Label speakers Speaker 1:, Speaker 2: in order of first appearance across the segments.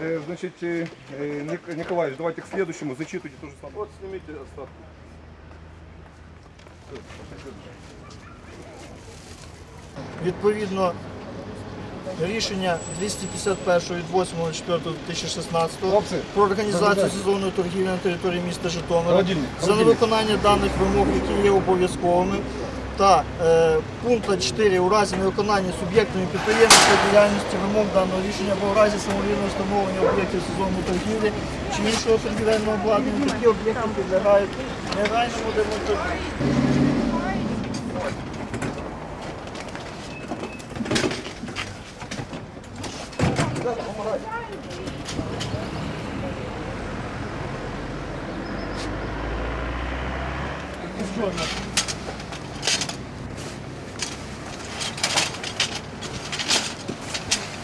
Speaker 1: Э, значит, э, э, Ник- Николаевич, давайте к следующему, зачитывайте то же самое. Вот снимите остатки.
Speaker 2: Відповідно, рішення 251 від 8.04.2016
Speaker 1: Хлопці,
Speaker 2: про організацію
Speaker 1: розглядайте.
Speaker 2: сезонної торгівлі на території міста Житомира
Speaker 1: Холодильник,
Speaker 2: за
Speaker 1: холодильник.
Speaker 2: невиконання даних вимог, які є обов'язковими. та е, пункта 4 у разі невиконання суб'єктами підприємницької діяльності вимог даного рішення або у разі самовільного встановлення об'єктів сезонної торгівлі чи іншого торгівельного обладнання, такі об'єкти підлягають негайному демонтажу.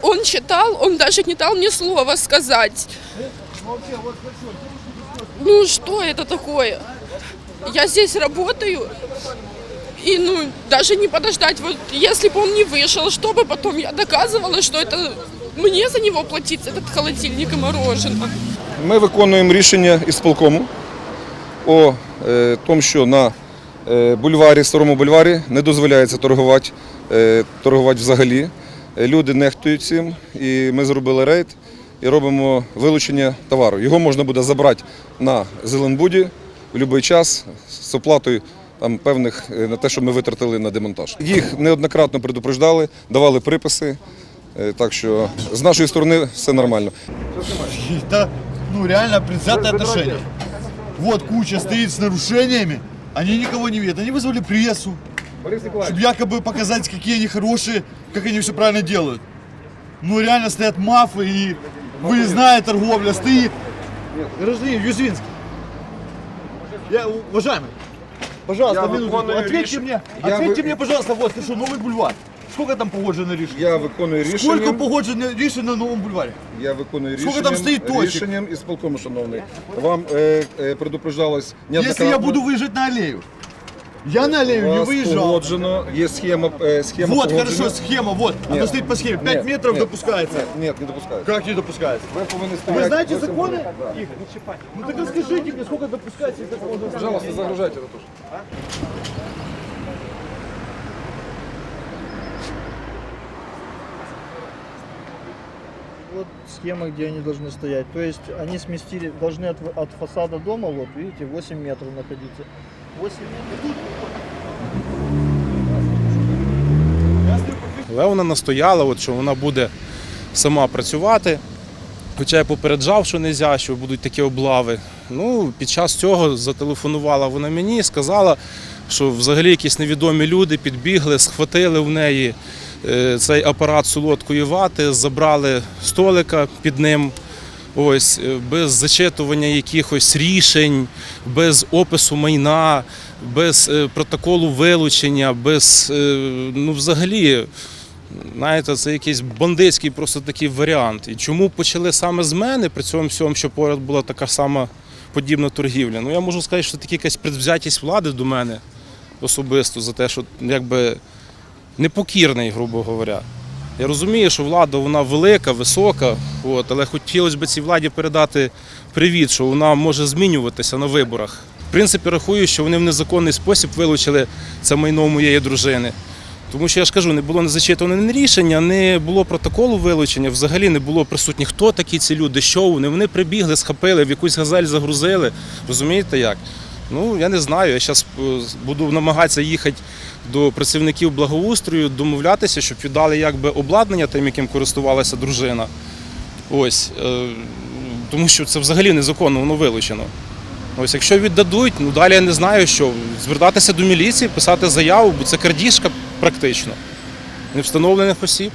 Speaker 3: Он читал, он даже не дал мне слова сказать. Ну что это такое? Я здесь работаю, и ну даже не подождать, вот если бы он не вышел, чтобы потом я доказывала, что это мне за него платить, этот холодильник и мороженое.
Speaker 1: Ми виконуємо рішення ісполкому о е, тому, що на е, бульварі, старому бульварі не дозволяється торгувати, е, торгувати взагалі. Е, Люди нехтують цим, і ми зробили рейд і робимо вилучення товару. Його можна буде забрати на Зеленбуді в будь-який час з оплатою там, певних е, на те, що ми витратили на демонтаж. Їх неоднократно предупреждали, давали приписи. е, Так що з нашої сторони все нормально.
Speaker 4: Это, ну, реально предвзятое отношение. Вот куча стоит с нарушениями, они никого не видят. Они вызвали прессу,
Speaker 1: Борис
Speaker 4: чтобы якобы показать, какие они хорошие, как они все правильно делают. Ну, реально стоят мафы и выездная торговля стоит. Гражданин Юзвинский. Я, уважаемый, пожалуйста,
Speaker 1: Я
Speaker 4: минуту.
Speaker 1: выполняю
Speaker 4: Ответьте
Speaker 1: реш-
Speaker 4: мне,
Speaker 1: Я
Speaker 4: ответьте
Speaker 1: вы-
Speaker 4: мне, пожалуйста, вот, ты что, новый бульвар. Сколько там погоджено рішень?
Speaker 1: Я виконую
Speaker 4: Сколько
Speaker 1: рішення.
Speaker 4: погоджено рішень на новому бульварі?
Speaker 1: Я виконую
Speaker 4: Скільки
Speaker 1: рішенням,
Speaker 4: там стоїть точок?
Speaker 1: рішенням ісполкому, шановний. Вам е, е, предупреждалось
Speaker 4: Если
Speaker 1: неоднократно.
Speaker 4: я буду выезжать на аллею. Я на аллею не
Speaker 1: Вас
Speaker 4: выезжал.
Speaker 1: погоджено, є схема, е, схема
Speaker 4: Вот,
Speaker 1: погодження.
Speaker 4: хорошо, схема, вот. Она
Speaker 1: Нет.
Speaker 4: стоит по схеме. 5
Speaker 1: Нет,
Speaker 4: метров
Speaker 1: нет,
Speaker 4: допускается.
Speaker 1: Ні, ні, не допускаю.
Speaker 4: Как не допускается?
Speaker 1: Ви повинні стояти.
Speaker 4: Вы знаете
Speaker 1: восемь-
Speaker 4: законы?
Speaker 1: Да.
Speaker 4: Ну так расскажите мне, сколько допускается и как можно
Speaker 1: Пожалуйста, загружайте это
Speaker 2: Вот схема, где они должны стоять. То есть они сместили, должны от, от фасада дома, вот видите, 8 метров находиться. 8 метров.
Speaker 5: Але вона настояла, от, що вона буде сама працювати. Хоча я попереджав, що не можна, що будуть такі облави. Ну, під час цього зателефонувала вона мені і сказала, що взагалі якісь невідомі люди підбігли, схватили в неї цей апарат солодкої вати, забрали столика під ним. Ось е, без зачитування якихось рішень, без опису майна, без е, протоколу вилучення, без е, ну взагалі. Знаєте, це якийсь бандитський просто такий варіант. І чому почали саме з мене, при цьому всьому, що поряд була така сама подібна торгівля? Ну я можу сказати, що це така якась предвзятість влади до мене особисто за те, що якби непокірний, грубо говоря. Я розумію, що влада вона велика, висока, от, але хотілося б цій владі передати привіт, що вона може змінюватися на виборах. В принципі, рахую, що вони в незаконний спосіб вилучили це майно моєї дружини. Тому що я ж кажу, не було не зачитане ні рішення, не було протоколу вилучення, взагалі не було присутніх, хто такі ці люди, що вони. Вони прибігли, схопили, в якусь газель загрузили. Розумієте як? Ну, я не знаю. Я зараз буду намагатися їхати до працівників благоустрою, домовлятися, щоб віддали якби обладнання тим, яким користувалася дружина. Ось. е, Тому що це взагалі незаконно, воно вилучено. Ось, якщо віддадуть, ну далі я не знаю, що звертатися до міліції, писати заяву, бо це крадіжка практично невстановлених осіб.